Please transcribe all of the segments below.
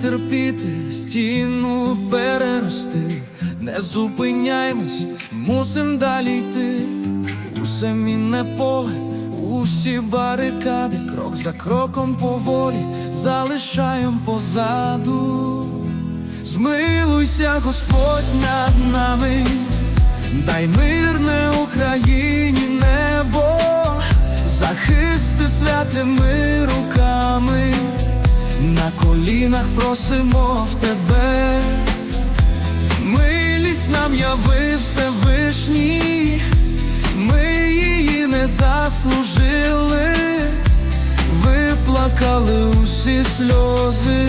терпіти, стіну перерости, не зупиняємось, мусим далі йти. Усе мінне поле, усі барикади, крок за кроком поволі залишаєм позаду. Змилуйся, Господь над нами, дай мирне Україні небо, захисти святими руками, на колінах просимо в тебе, милість нам яви Всевишній, ми її не заслужили, виплакали усі сльози.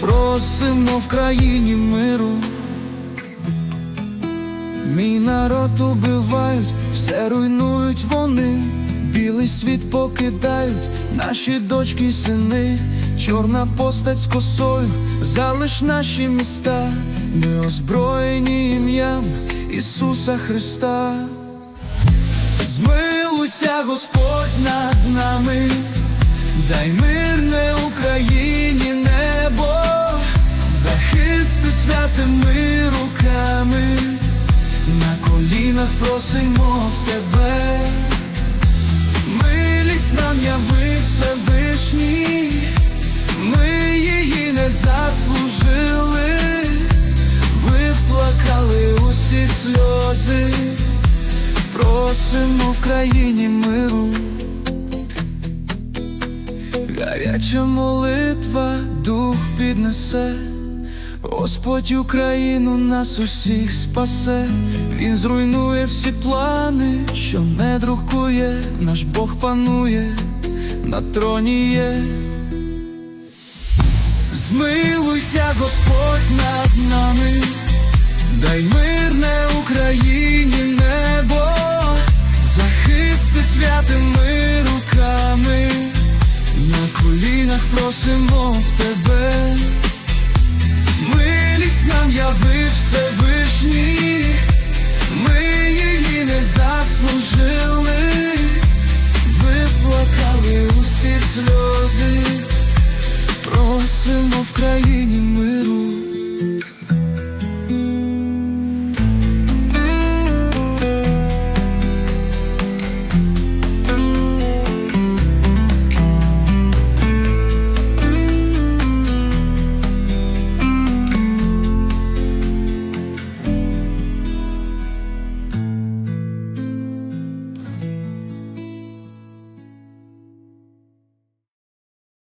Просимо в країні миру, мій народ убивають, все руйнують вони, білий світ покидають, наші дочки й сини, чорна постать з косою, залиш наші міста, ми озброєні ім'ям Ісуса Христа. Змилуйся, Господь над нами, дай мирне Україні небо, захисти святими руками, на колінах просимо в тебе, Просимо в країні миру, гаряча молитва дух піднесе, Господь Україну нас усіх спасе, Він зруйнує всі плани, що не друкує, наш Бог панує, на троні є. Змилуйся, Господь над нами. Дай мирне Україні просимо в тебе, милість нам яви Всевишній, ми її не заслужили, виплакали усі сльози, просимо в країні миру.